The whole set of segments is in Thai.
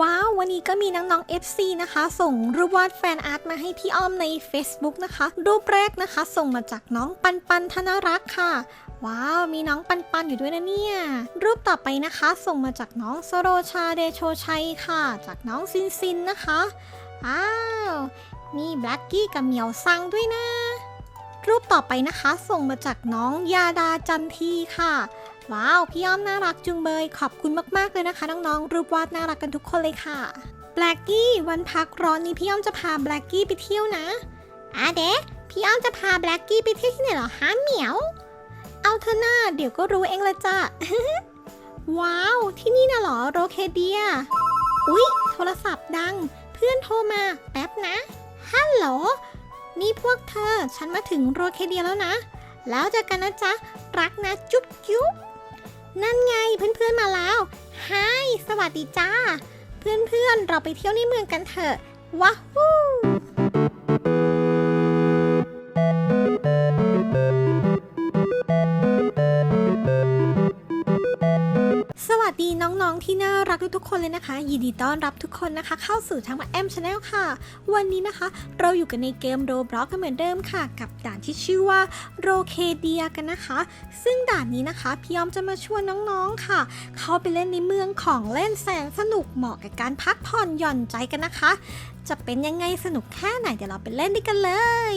ว้าว วันนี้ก็มีน้องๆ FC นะคะ ส่งรูปวาดแฟนอาร์ตมาให้พี่อ้อมใน Facebook นะคะ รูปแรกนะคะ ส่งมาจากน้องปันปันธนรักษ์ค่ะ ว้าว มีน้องปันปันอยู่ด้วยนะเนี่ย รูปต่อไปนะคะ ส่งมาจากน้องสโรชาเดโชชัยค่ะ จากน้องซินซินนะคะ อ้าว มีแบล็กกี้กับเหมียวซังด้วยนะ รูปต่อไปนะคะ ส่งมาจากน้องยาดาจันทีค่ะ ว้าว พี่อ้อมน่ารักจุงเบย ขอบคุณมากๆเลยนะคะ น้องๆ รูปวาดน่ารักกันทุกคนเลยค่ะแบล็กกี้วันพักร้อนนี้พี่อ้อมจะพาแบล็กกี้ไปเที่ยวนะอาเดะพี่อ้อมจะพาแบล็กกี้ไปเที่ยวที่ไหนเหรอฮะเหมียว เอาเถอหน้าเดี๋ยวก็รู้เองละจ้ะ ว้าว ที่นี่น่ะเหรอโรเคเดีย อุ๊ย โทรศัพท์ดัง เพื่อนโทรมาแป๊บนะ ฮัลโหล นี่พวกเธอ ฉันมาถึงโรเคเดียแล้วนะ แล้วเจอกันนะจ๊ะ รักนะจุ๊บจุ๊บ นั่นไงเพื่อนๆมาแล้วไฮสวัสดีจ้า เพื่อนๆเราไปเที่ยวในเมืองกันเถอะว้าฮู ดีน้องๆที่น่ารักทุกคนเลยนะคะ ยินดีต้อนรับทุกคนนะคะ เข้าสู่ทางแอมชาแนลค่ะ วันนี้นะคะ เราอยู่กันในเกมโรบล็อกกันเหมือนเดิมค่ะ กับด่านที่ชื่อว่าโรเคเดียกันนะคะ ซึ่งด่านนี้นะคะพี่ยอมจะมาชวนน้องๆค่ะ เข้าไปเล่นในเมืองของเล่นแสนสนุกเหมาะกับการพักผ่อนหย่อนใจกันนะคะ จะเป็นยังไงสนุกแค่ไหนเดี๋ยวเราไปเล่นด้วยกันเลย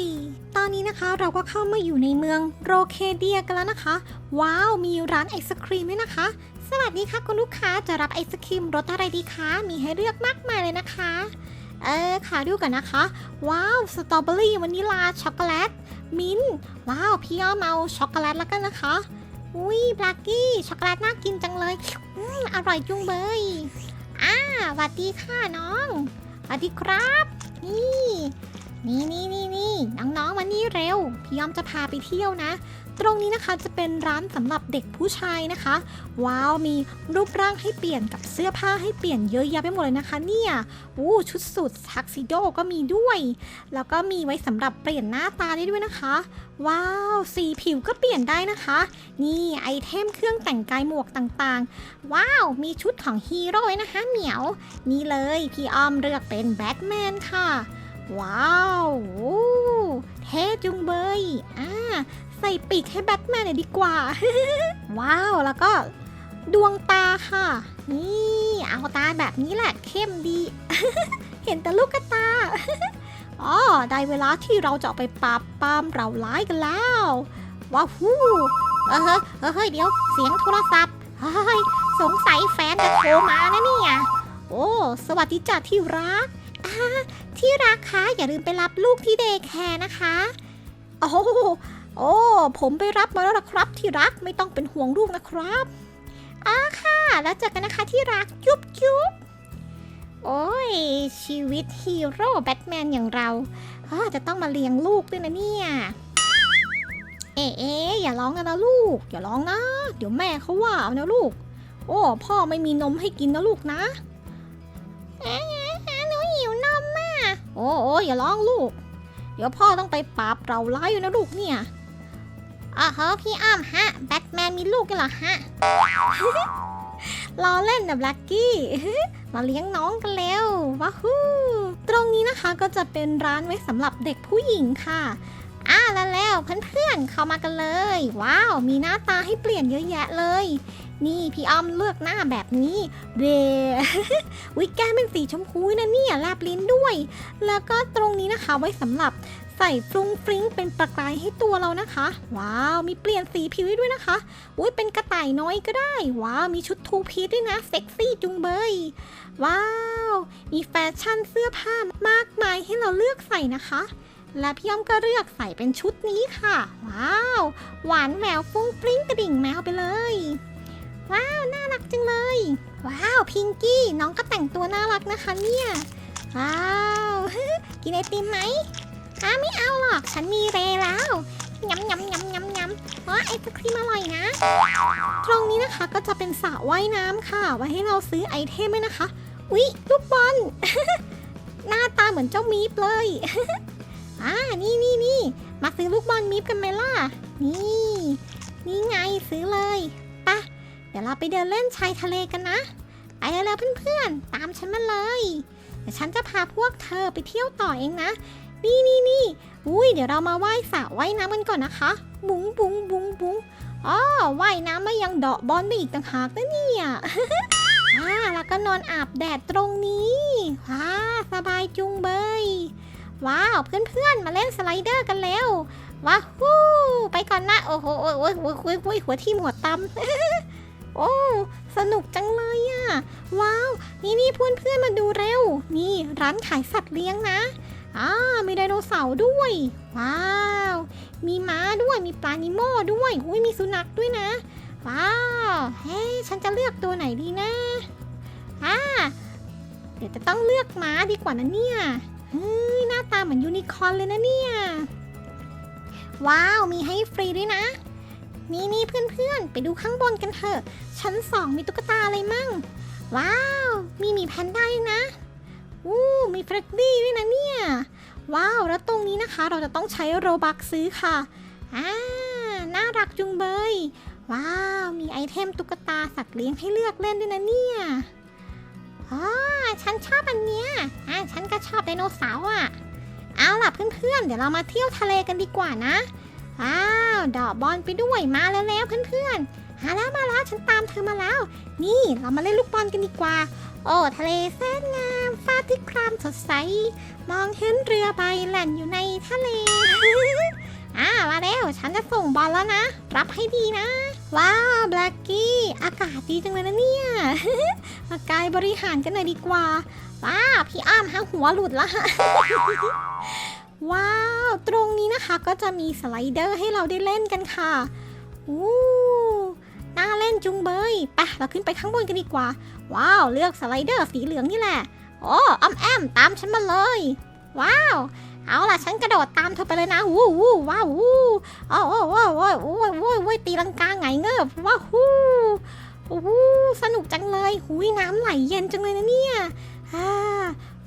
ตอนนี้นะคะเราก็เข้ามาอยู่ในเมืองโรเคเดียกันแล้วนะคะ ว้าวมีร้านไอศครีมด้วยนะคะ สวัสดีค่ะคุณลูกค้าจะรับไอศครีมรสอะไรดีคะมีให้เลือกมากมายเลยนะคะ เออค่ะดูกันนะคะ ว้าวสตรอเบอรี่วานิลาช็อกโกแลตมิ้นท์ว้าวพี่อ้อมเอาช็อกโกแลตแล้วกันนะคะอุ้ยบลักกี้ช็อกโกแลตน่ากินจังเลยอืมอร่อยจุ้งเบยอ่าสวัสดีค่ะน้องสวัสดีครับ นี่ นี่นี่นี่นี่น้องๆมานี่เร็ว พี่ยอมจะพาไปเที่ยวนะ ตรงนี้นะคะจะเป็นร้านสำหรับเด็กผู้ชายนะคะ ว้าวมีรูปร่างให้เปลี่ยนกับเสื้อผ้าให้เปลี่ยนเยอะแยะไปหมดเลยนะคะ เนี่ยอู้ชุดสูททักซิโดก็มีด้วย แล้วก็มีไว้สำหรับเปลี่ยนหน้าตาได้ด้วยนะคะ ว้าวสีผิวก็เปลี่ยนได้นะคะ นี่ไอเทมเครื่องแต่งกายหมวกต่างๆ ว้าวมีชุดของฮีโร่นะคะเหมียว นี่เลยพี่อ้อมเลือกเป็นแบทแมนค่ะ ว้าวโอ้เท่จุงเบยอ่าใส่ปีกให้แบทแมนหน่อยดีกว่า ว้าวแล้วก็ดวงตาค่ะ นี่เอาตาแบบนี้แหละเข้มดี เห็นแต่ลูกตาอ๋อได้เวลาที่เราจะไปปราบปรามเราร้ายกันแล้วว้าวฮู้เออเฮ้ยเฮ้ยเดี๋ยวเสียงโทรศัพท์เฮ้ยสงสัยแฟนจะโทรมานะเนี่ยโอ้สวัสดีจ้ะที่รัก อ่าที่รักคะอย่าลืมไปรับลูกที่เดย์แคร์นะคะ โอ้โหโอ้ ผมไปรับมาแล้วนะครับ ที่รักไม่ต้องเป็นห่วงลูกนะครับอ่าค่ะ แล้วเจอกันนะคะที่รักจุ๊บจุ๊บโอ้ย ชีวิตฮีโร่แบทแมนอย่างเราจะต้องมาเลี้ยงลูกด้วยนะเนี่ย เอ๊ะเออย่าร้องกันนะลูก อย่าร้องนะ เดี๋ยวแม่เขาว่าเอานะลูก โอ้ พ่อไม่มีนมให้กินนะลูกนะ อ้โอ้อย่าร้องลูก เดี๋ยวพ่อต้องไปปราบเราร้ายอยู่นะลูกเนี่ยอะฮะพี่อ้ามฮะ แบทแมนมีลูกกันเหรอฮะ ล้อเล่นนะแบล็กกี้ มาเลี้ยงน้องกันเร็วว้าฮู้ตรงนี้นะคะก็จะเป็นร้านไว้สำหรับเด็กผู้หญิงค่ะอ่าแล้วแล้วเพื่อนๆเข้ามากันเลย ว้าว มีหน้าตาให้เปลี่ยนเยอะแยะเลย นี่พี่อ้อมเลือกหน้าแบบนี้เบวิแก้มเป็นสีชมพูนะเนี่ยแลบลิ้นด้วย แล้วก็ตรงนี้นะคะไว้สำหรับใส่ฟรุ้งฟริ้งเป็นประกายให้ตัวเรานะคะ ว้าว มีเปลี่ยนสีผิวด้วยนะคะ อุ้ยเป็นกระต่ายน้อยก็ได้ ว้าว มีชุดทูพีด้วยนะ เซ็กซี่จุงเบย ว้าว มีแฟชั่นเสื้อผ้ามากมายให้เราเลือกใส่นะคะและพี่อ้อมก็เลือกใส่เป็นชุดนี้ค่ะ ว้าว หวานแววฟุ้งฟริ้งกระดิ่งแมวไปเลย ว้าว น่ารักจังเลย ว้าว พิงกี้ น้องก็แต่งตัวน่ารักนะคะเนี่ย ว้าว กินไอติมไหมอ้าไม่เอาหรอก ฉันมีเรย์แล้วยำยำยำยำยำอ๋อไอศครีมอร่อยนะ ตรงนี้นะคะก็จะเป็นสระว่ายน้ำค่ะ ไว้ให้เราซื้อไอเทมด้วยนะคะ อุ๊ย ลูกบอล หน้าตาเหมือนเจ้ามีฟเลย อ่า นี่นี่นี่ มาซื้อลูกบอลมีฟกันไหมล่ะ นี่ นี่ไงซื้อเลย เดี๋ยวเราไปเดินเล่นชายทะเลกันนะ ไปแล้วเพื่อนๆ ตามฉันมาเลย เดี๋ยวฉันจะพาพวกเธอไปเที่ยวต่อเองนะ นี่นี่นี่อุ้ยเดี๋ยวเรามาว่ายสระว่ายน้ำกันก่อนนะคะ บุ้งบุ้งบุ้งบุ้งอ๋อว่ายน้ำไม่ยังเดาะบอลได้อีกต่างหากนะเนี่ยอ่าแล้วก็นอนอาบแดดตรงนี้ว้าสบายจุงเบย ว้าวเพื่อนๆ มาเล่นสไลเดอร์กันแล้ว ว้าวฮู้ไปก่อนนะ โอ้โหโอ้ยโอ้ยโอ้ยโอ้ยโอ้ยหัวที่หัวตำ โอ้ สนุกจังเลยอะว้าว นี่นี่เพื่อนเพื่อนมาดูเร็ว นี่ร้านขายสัตว์เลี้ยงนะอ่ามีไดโนเสาร์ด้วย ว้าว มีม้าด้วย มีปลานิโม่ด้วย อุ้ยมีสุนัขด้วยนะ ว้าว เฮ้ฉันจะเลือกตัวไหนดีนะอ่าเดี๋ยวจะต้องเลือกม้าดีกว่านะเนี่ยเฮ้ยหน้าตาเหมือนยูนิคอร์นเลยนะเนี่ย ว้าว มีให้ฟรีด้วยนะ นี่นี่เพื่อนๆ ไปดูข้างบนกันเถอะ ชั้นสองมีตุ๊กตาอะไรมั่ง ว้าว มีหมีแพนด้าด้วยนะอู้มีเฟรดดี้ด้วยนะเนี่ย ว้าว แล้วตรงนี้นะคะเราจะต้องใช้โรบักซื้อค่ะ อ่า น่ารักจุงเบย ว้าว มีไอเทมตุ๊กตาสัตว์เลี้ยงให้เลือกเล่นด้วยนะเนี่ยอ๋อฉันชอบอันเนี้ย อ่า ฉันก็ชอบไดโนเสาร์อะ เอาล่ะเพื่อนๆ เดี๋ยวเรามาเที่ยวทะเลกันดีกว่านะ ว้าวดอกบอลไปด้วยมาแล้วแล้วเพื่อนๆมาแล้วมาแล้วฉันตามเธอมาแล้ว นี่เรามาเล่นลูกบอลกันดีกว่า โอ้ทะเลแสนงามฟ้าที่ครามสดใส มองเห็นเรือใบแล่นอยู่ในทะเลอ่ามาแล้วฉันจะส่งบอลแล้วนะ รับให้ดีนะ ว้าวแบล็กกี้อากาศดีจังเลยนะเนี่ยมากายบริหารกันหน่อยดีกว่าว้าพี่อ้ามฮะหัวหลุดละ ว้าว ตรงนี้นะคะก็จะมีสไลเดอร์ให้เราได้เล่นกันค่ะอู้น่าเล่นจุงเบยไปเราขึ้นไปข้างบนกันดีกว่า ว้าว เลือกสไลเดอร์สีเหลืองนี่แหละ โอ้อ้อมแอมตามฉันมาเลย ว้าว เอาล่ะฉันกระโดดตามเธอไปเลยนะวู้วู้ว้าววู้โอ้โอ้โอ้โอ้โอ้โอ้โอ้ตีลังกาไงเงือบว้าวฮู้วู้โสนุกจังเลยหุยน้ำไหลเย็นจังเลยนะเนี่ย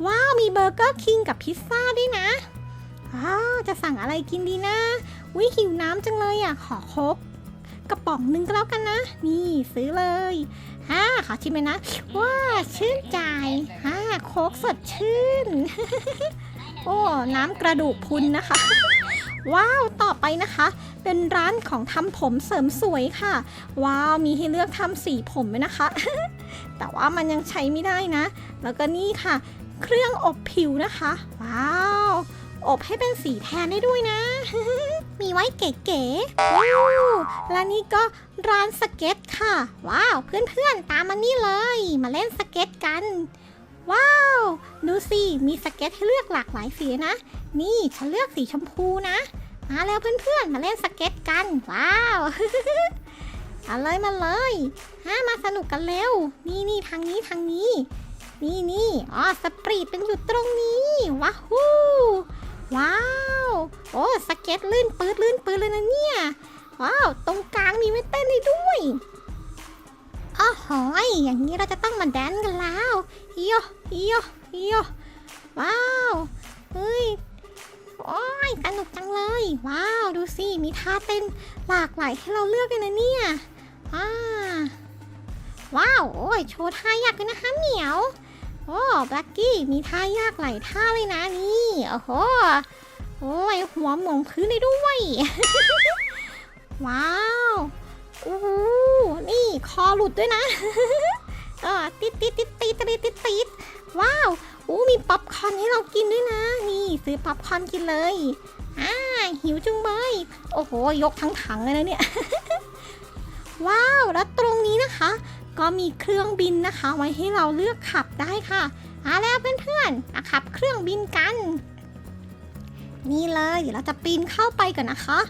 ว้าว มีเบอร์เกอร์คิงกับพิซซ่าด้วยนะ อ้าจะสั่งอะไรกินดีนะวิหิวน้ำจังเลยอะ ขอโคกกระป๋องหนึงก็แล้วกันนะ นี่ซื้อเลยฮ่าขอชิมเลยนะ ว้าชื่นใจฮ่าโคกสดชื่น โอ้ น้ำกระดูกพุนนะคะ ว้าว ต่อไปนะคะ เป็นร้านของทำผมเสริมสวยค่ะ ว้าว มีให้เลือกทำสีผมไหมนะคะ แต่ว่ามันยังใช้ไม่ได้นะ แล้วก็นี่ค่ะ เครื่องอบผิวนะคะ ว้าว อบให้เป็นสีแทนได้ด้วยนะ มีไว้เก๋ๆว้าวและนี่ก็ร้านสเก็ตค่ะ ว้าว เพื่อนๆ ตามมานี่เลย มาเล่นสเก็ตกัน ว้าว ดูสิ มีสเก็ตให้เลือกหลากหลายสีนะ นี่ฉันเลือกสีชมพูนะ มาแล้วเพื่อนๆ มาเล่นสเก็ตกัน ว้าวเอาเลยมาเลยฮะมาสนุกกันเร็ว นี่นี่ทางนี้ทางนี้ นี่นี่อ๋อสปรีดเป็นอยู่ตรงนี้ว้าวฮู้ ว้าว โอ้สเก็ตลื่นปืดลื่นปืดเลยนะเนี่ย ว้าว ตรงกลางมีไว้เต้นได้ด้วยอ้าวหอยอย่างนี้เราจะต้องมาแดนกันแล้วโยโยโยว้าว เฮ้ย โอ้ยสนุกจังเลย ว้าว ดูสิ มีท่าเต้นหลากหลายให้เราเลือกเลยนะเนี่ยอ่าว้าว โอ้ย โชว์ท่ายากเลยนะคะเหมียว โอ้แบล็กกี้มีท่ายากหลายท่าเลยนะนี่โอ้โหโอ้ยหัวหมองพื้นได้ด้วย ว้าวโอ้โหนี่คอหลุดด้วยนะเออติดติดติดติดติดติดติดว้าวโอ้มีป๊อปคอนให้เรากินด้วยนะ นี่ซื้อป๊อปคอนกินเลยอ่าหิวจุงเบยโอ้โห ยกทั้งถังเลยนะเนี่ย ว้าว แล้วตรงนี้นะคะ ก็มีเครื่องบินนะคะ ไว้ให้เราเลือกขับได้ค่ะมาแล้วเพื่อนๆมาขับเครื่องบินกัน นี่เลยเดี๋ยวเราจะปีนเข้าไปก่อนนะคะ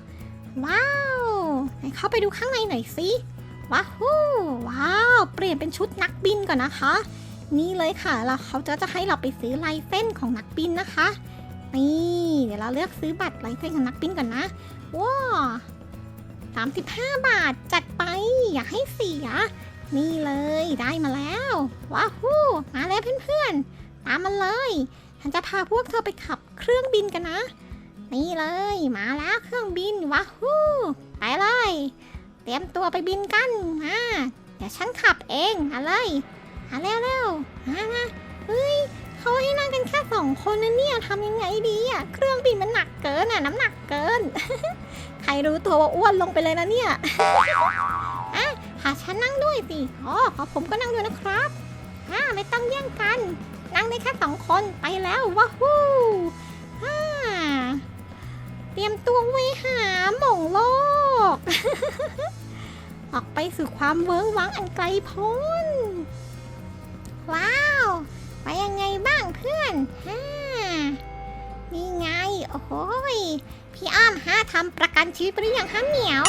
ว้าวไหนเข้าไปดูข้างในหน่อยสิว้าวว้าว เปลี่ยนเป็นชุดนักบินก่อนนะคะ นี่เลยค่ะแล้วเขาจะจะให้เราไปซื้อลายเส้นของนักบินนะคะนี่เดี๋ยวเราเลือกซื้อบัตรลายเส้นของนักบินก่อนนะว้าวสามสิบห้าบาทจัดไปอย่าให้เสีย นี่เลยได้มาแล้วว้าวฮู้มาแล้วเพื่อนๆตามมาเลยฉันจะพาพวกเธอไปขับเครื่องบินกันนะ นี่เลยมาแล้วเครื่องบินว้าวฮู้ไปเลย เตรียมตัวไปบินกันมาเดี๋ยวฉันขับเองมาเลยมาเร็วเร็วมามาเฮ้ยเขาให้นั่งกันแค่สองคนนะเนี่ยทำยังไงดีอะเครื่องบินมันหนักเกินอะน้ำหนักเกิน ใครรู้ตัวว่าอ้วนลงไปเลยนะเนี่ยอะ หาฉันนั่งด้วยสิอ๋อขอผมก็นั่งด้วยนะครับอ่าไม่ต้องแย่งกัน นั่งได้แค่สองคนไปแล้วว้าฮู้อ่าเตรียมตัวไว้หาหม่งโลก ออกไปสู่ความเวิ้งว้างอันไกลโพ้น ว้าว ไปยังไงบ้างเพื่อนฮ่านี่ไง โอ้โหยพี่อ้อมฮะทำประกันชีวิตไปหรือยังฮะเหมียว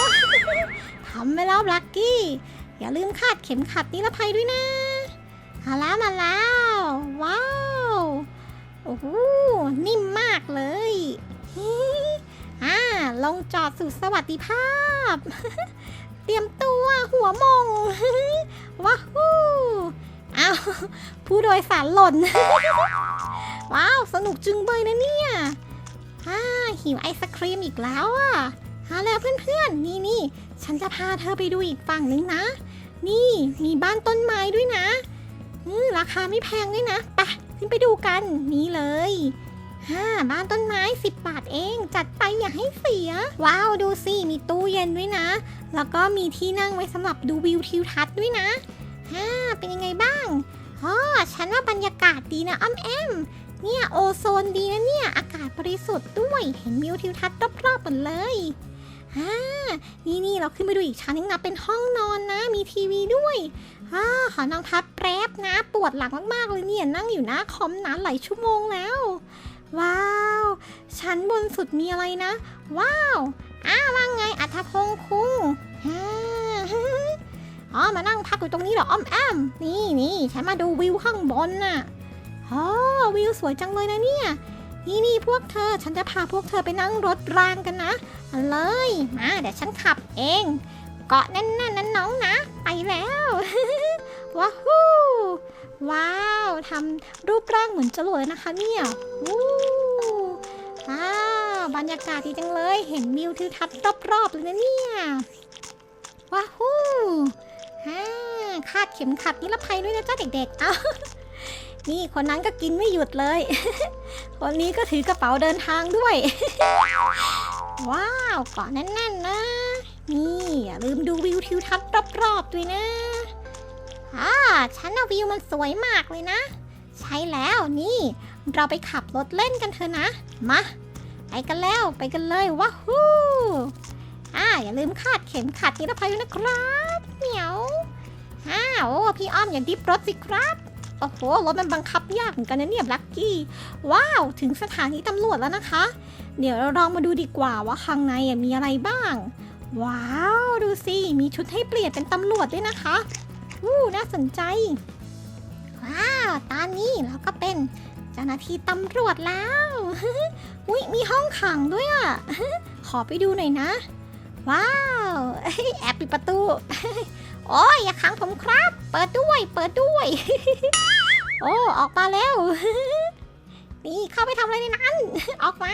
ำไปแล้วลักกี้ อย่าลืมคาดเข็มขัดนิรภัยด้วยนะมาแล้วมาแล้ว ว้าว โอ้โหนิ่มมากเลยอ่าลงจอดสู่สวัสดิภาพ เตรียมตัวหัวมงว้าวฮู้อ้าผู้โดยสารหล่น ว้าว สนุกจึงเบยนะเนี่ยอ่าหิวไอศครีมอีกแล้วอะ หาแล้วเพื่อนๆ นี่นี่ฉันจะพาเธอไปดูอีกฝั่งนึงนะ นี่มีบ้านต้นไม้ด้วยนะอืมราคาไม่แพงด้วยนะไปขึ้นไปดูกันนี่เลยฮ่าบ้านต้นไม้ 10 บาทเอง จัดไปอย่าให้เสีย ว้าวดูสิ มีตู้เย็นด้วยนะ แล้วก็มีที่นั่งไว้สำหรับดูวิวทิวทัศน์ด้วยนะฮ่าเป็นยังไงบ้างอ๋อฉันว่าบรรยากาศดีนะอ้อมแอมเนี่ยโอโซนดีนะเนี่ย อากาศบริสุทธิ์ด้วย เห็นวิวทิวทัศน์รอบๆหมดเลย ฮ่านี่นี่เราขึ้นไปดูอีกชั้นนึงนะ เป็นห้องนอนนะ มีทีวีด้วยอ่าขอนอนพับแป๊บนะ ปวดหลังมากๆเลยเนี่ย นั่งอยู่หน้าคอมนานหลายชั่วโมงแล้ว ว้าว ชั้นบนสุดมีอะไรนะ ว้าวอ้าว่าไงอัธพงษ์คุงฮ่าอ๋อ มานั่งพักอยู่ตรงนี้เหรออ้อมแอม นี่นี่ฉันมาดูวิวข้างบนน่ะอ๋อวิวสวยจังเลยนะเนี่ย นี่นี่พวกเธอ ฉันจะพาพวกเธอไปนั่งรถรางกันนะมาเลย มาเดี๋ยวฉันขับเอง เกาะแน่นๆนั้นน้องนะ ไปแล้ว ว้าวฮู้ว้าวทำรูปร่างเหมือนจรวดเลยนะคะเนี่ยวู้ว้าวบรรยากาศดีจังเลย เห็นวิวทิวทัศน์รอบๆเลยนะเนี่ยว้าวฮู้ฮ่าคาดเข็มขัดนิรภัยด้วยนะจ้าเด็กๆ เอา นี่คนนั้นก็กินไม่หยุดเลย คนนี้ก็ถือกระเป๋าเดินทางด้วย ว้าวเกาะแน่นๆนะ นี่อย่าลืมดูวิวทิวทัศน์รอบๆด้วยนะอ่าฉันน่ะวิวมันสวยมากเลยนะ ใช่แล้วนี่ เราไปขับรถเล่นกันเถอะนะ มาไปกันแล้วไปกันเลยว้าฮู้อ่าอย่าลืมคาดเข็มขัดนิรภัยด้วยนะครับ เหมียวอ้าวโอ้พี่อ้อมอย่าดิบรถสิครับ โอ้โหรถมันบังคับยากเหมือนกันนะเนี่ยลักกี้ว้าวถึงสถานีตำรวจแล้วนะคะ เดี๋ยวเราลองมาดูดีกว่าว่าข้างในมีอะไรบ้าง ว้าวดูสิมีชุดให้เปลี่ยนเป็นตำรวจด้วยนะคะอู้น่าสนใจว้าวตอนนี้เราก็เป็นเจ้าหน้าที่ตำรวจแล้วอุ้ยมีห้องขังด้วยอะขอไปดูหน่อยนะ ว้าวแอบปิดประตู โอ้ยอย่าขังผมครับ เปิดด้วย เปิดด้วย โอ้ ออกมาแล้ว นี่เข้าไปทำอะไรในนั้น ออกมา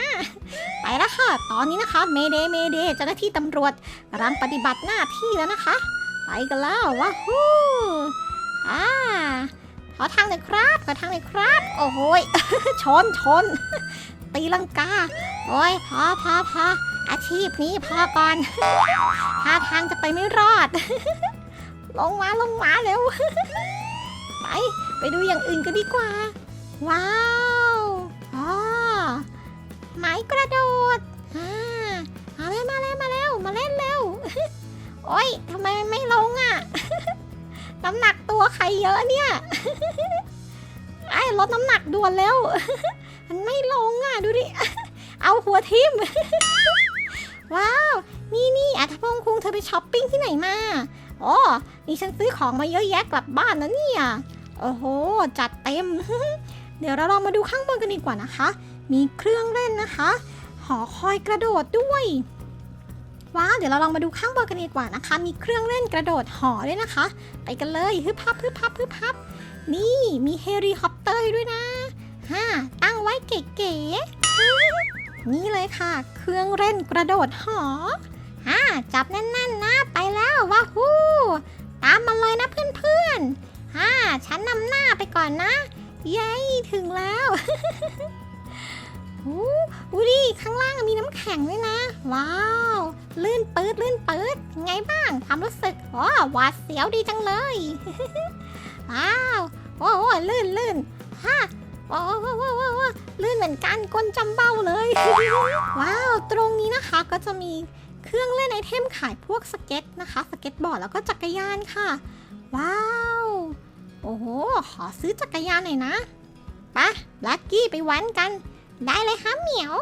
ไปแล้วค่ะ ตอนนี้นะคะ เมเดเมเดเจ้าหน้าที่ตำรวจกำลังปฏิบัติหน้าที่แล้วนะคะ ไปกันแล้วว้าฮู้อ่าขอทางหน่อยครับ ขอทางหน่อยครับ โอ้โหชนชน ตีลังกา โอ้ยพอพอพออาชีพนี้พอก่อนท่าทางจะไปไม่รอด ลงมาลงมาเร็ว ไป ไปดูอย่างอื่นกันดีกว่า ว้าวอ๋อไม้กระโดดอ่ามาแล้วมาแล้วมาแล้วมาเล่นเร็ว โอ้ยทำไมไม่ลงอะ น้ำหนักตัวใครเยอะเนี่ย ไอ้ลดน้ำหนักด่วนเร็วมันไม่ลงอะดูดิ เอาหัวทิ่มว้าว นี่นี่อัธพงษ์คุงเธอไปช้อปปิ้งที่ไหนมา อ๋อนี่ฉันซื้อของมาเยอะแยะกลับบ้านนะเนี่ย โอ้โห จัดเต็ม เดี๋ยวเราลองมาดูข้างบนกันดีกว่านะคะ มีเครื่องเล่นนะคะ หอคอยกระโดดด้วยว้าวเดี๋ยวเราลองมาดูข้างบนกันดีกว่านะคะ มีเครื่องเล่นกระโดดหอด้วยนะคะ ไปกันเลยฮึบพับฮึบพับฮึบพับ นี่มีเฮลิคอปเตอร์ด้วยนะฮ่าตั้งไว้เก๋ๆนี่เลยค่ะ เครื่องเล่นกระโดดหอฮ่าจับแน่นๆนะ ไปแล้วว้าฮู้ ก่อนนะ เย้ถึงแล้วโอ้อูดิข้างล่างมีน้ำแข็งด้วยนะ ว้าว ลื่นปื๊ดลื่นปื๊ดไงบ้าง ความรู้สึกอ๋อหวาดเสียวดีจังเลย ว้าว โอ้โหลื่นลื่นฮะโอ้โหโอ้โหโอ้โหลื่นเหมือนกันก้นจำเบ้าเลย ว้าว ตรงนี้นะคะก็จะมีเครื่องเล่นไอเทมขายพวกสเก็ตนะคะ สเก็ตบอร์ดแล้วก็จักรยานค่ะ ว้าว โอ้โห ขอซื้อจักรยานหน่อยนะไปะลักกี้ไปว้นกัน ได้เลยฮะเหมียว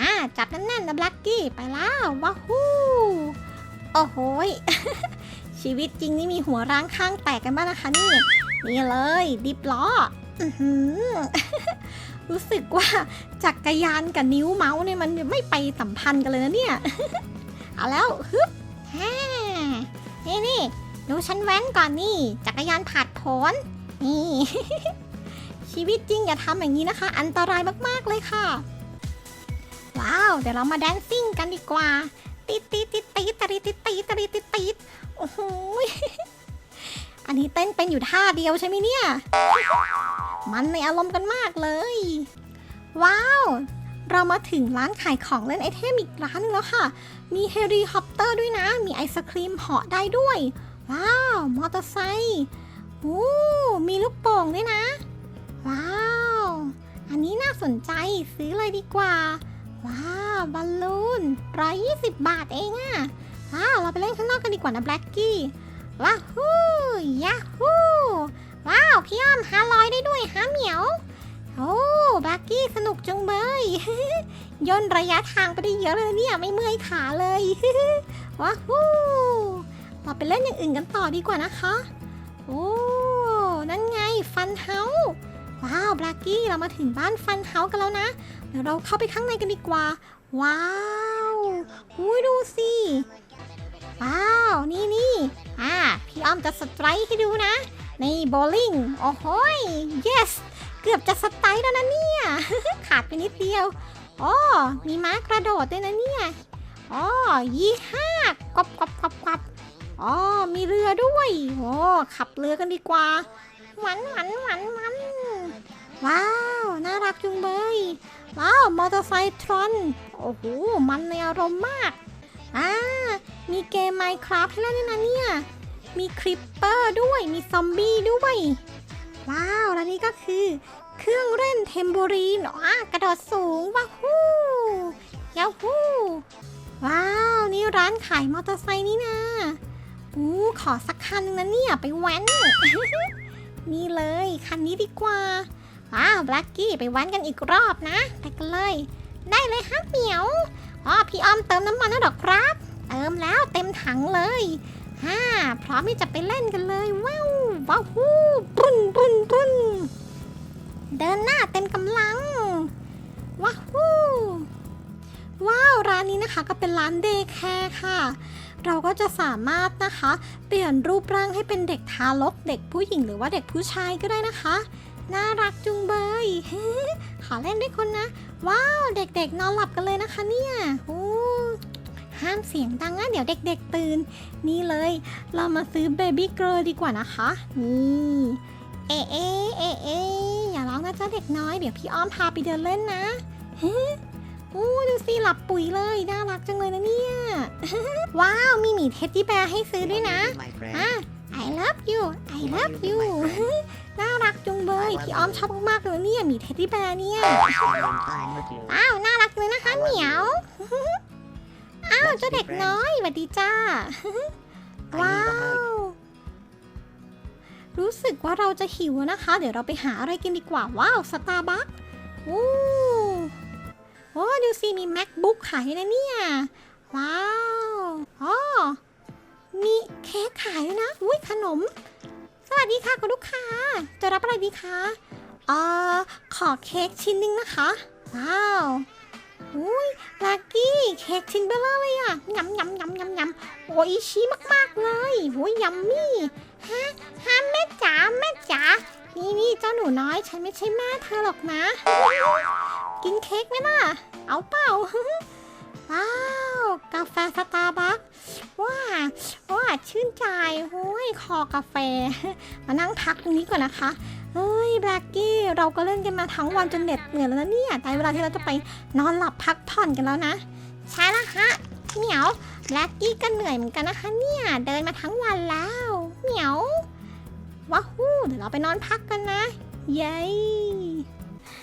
อ่า จับแน่นๆนะบลักกี้ไปแล้วว้าฮู้โอ้โหชีวิตจริงนี่มีหัวร้างข้างแตกกันบ้างนะคะนี่ นี่เลย ดิบล้ออื้อหือรู้สึกว่าจักรยานกับนิ้วเมาส์เนี่ยมันไม่ไปสัมพันธ์กันเลยนะเนี่ย เอาแล้วฮึบฮ่านี่นี่ ดูฉันแว้นก่อนนี่ จักรยานผาดผนนี่ ชีวิตจริงอย่าทำอย่างนี้นะคะ อันตรายมากๆเลยค่ะ ว้าว เดี๋ยวเรามาแดนซิ่งกันดีกว่า ติดติดติดติดติดติดติดติดติดติดโอ้โหอันนี้เต้นเป็นอยู่ท่าเดียวใช่ไหมเนี่ย มันในอารมณ์กันมากเลย ว้าว เรามาถึงร้านขายของเล่นไอเทมอีกร้านหนึงแล้วค่ะ มีเฮลิคอปเตอร์ด้วยนะ มีไอศครีมเหาะได้ด้วย ว้าว มอเตอร์ไซค์โอ้มีลูกโป่งด้วยนะ ว้าว อันนี้น่าสนใจซื้อเลยดีกว่า ว้าวบอลลูน120บาทเองอะว้าวเราไปเล่นข้างนอกกันดีกว่านะแบล็กกี้ว้าฮู้ยาฮู้ว้าว พี่อ้อมหาลอยได้ด้วยฮะเหมียวโอ้แบล็กกี้สนุกจังเลยย่นระยะทางไปได้เยอะเลยเนี่ยไม่เมื่อยขาเลยว้าฮู้ เราไปเล่นอย่างอื่นกันต่อดีกว่านะคะ โอ้ นั่นไงฟันเฮาว้าวบลักกี้เรามาถึงบ้านฟันเฮากันแล้วนะ เดี๋ยวเราเข้าไปข้างในกันดีกว่า ว้าวอุ้ยดูสิ ว้าว นี่นี่อ่า พี่อ้อมจะสไตร์ให้ดูนะ ในโบลิ่ง โอ้โหย yes เกือบจะสไตร์แล้วนะเนี่ย ขาดไปนิดเดียวอ๋อมีม้ากระโดดด้วยนะเนี่ยอ๋อยี่ห้ากบกบกบกบ อ๋อมีเรือด้วยโอ้ขับเรือกันดีกว่าหวันหวันหวันหวันว้าว น่ารักจุงเบยว้าว มอเตอร์ไซค์ทรอน โอ้โห มันในอารมณ์มาก อ่า มีเกม Minecraft ให้เล่นด้วยนะเนี่ย มีคริปเปอร์ด้วย มีซอมบี้ด้วย ว้าว แล้วนี่ก็คือ เครื่องเล่นเทมโบรีนอ๋อกระโดดสูง ว้าวฮู้ยาฮู้ว้าว นี่ร้านขายมอเตอร์ไซค์นี่นะ อู้ขอสักคันนึงนะเนี่ย ไปแว้น นี่เลยคันนี้ดีกว่า ว้าวแบล็กกี้ไปแว้นกันอีกรอบนะไปกันเลย ได้เลยฮะเหมียวอ๋อพี่ออมเติมน้ำมันแล้วหรอครับ เติมแล้วเต็มถังเลยฮ่าพร้อมที่จะไปเล่นกันเลย ว้าวว้าวฮู้ปุ้นปุ้นปุ้นเดินหน้าเต็มกำลัง ว้าวว้าวร้านนี้นะคะก็เป็นร้านเดย์แคร์ค่ะ เราก็จะสามารถนะคะ เปลี่ยนรูปร่างให้เป็นเด็กทารก เด็กผู้หญิงหรือว่าเด็กผู้ชายก็ได้นะคะ น่ารักจุงเบยขอเล่นด้วยคนนะ ว้าว เด็กๆ นอนหลับกันเลยนะคะเนี่ยโอ้ห้ามเสียงดังนะเดี๋ยวเด็กๆ ตื่น นี่เลย เรามาซื้อเบบี้เก l ดีกว่านะคะ นี่เอะเอะเอเออย่าร้องนะเจ้าเด็กน้อย เดี๋ยวพี่อ้อมพาไปเดินเล่นนะ ดูสิหลับปุ๋ยเลยน่ารักจังเลยนะเนี่ย ว้าว มีหมีเท็ดดี้แบร์ให้ซื้อด้วยนะอะ I love you I love you น่ารักจุงเบยพี่อ้อมชอบมากๆเลยเนี่ยหมีเท็ดดี้แบร์เนี่ยอ้าวน่ารักเลยนะคะเหมียว อ้าวเจ้าเด็กน้อยสวัสดีจ้า ว้าวรู้สึกว่าเราจะหิวนะคะ เดี๋ยวเราไปหาอะไรกินดีกว่า ว้าวสตาร์บัคโอ้ โอ้ดูสิมี macbook ขายนะเนี่ย ว้าวอ๋อมีเค้กขายนะ อุ้ยขนม สวัสดีค่ะคุณลูกค้า จะรับอะไรดีคะเอ่อขอเค้กชิ้นหนึงนะคะ ว้าวอุ้ยลักกี้เค้กชิ้นเบลอเลยอะยำยำยำยำยำโอ้ยชี้มาก ๆ เลยโอ้ยยัมมี่ฮะฮะแม่จ๋าแม่จ๋านี่นี่เจ้าหนูน้อย ฉันไม่ใช่แม่เธอหรอกนะ กินเค้กไหมล่ะ เอาเปล่า ว้าว กาแฟสตาร์บัคว้าว้าชื่นใจโอ้ยคอกาแฟ มานั่งพักตรงนี้ก่อนนะคะเฮ้ยแบล็กกี้เราก็เล่นกันมาทั้งวันจนเหน็ดเหนื่อยแล้วนะเนี่ยได้เวลาที่เราจะไปนอนหลับพักผ่อนกันแล้วนะ ใช่แล้วฮะเหมียวแบล็กกี้ก็เหนื่อยเหมือนกันนะคะเนี่ยเดินมาทั้งวันแล้วเหมียวว้าฮู้เดี๋ยวเราไปนอนพักกันนะ เย้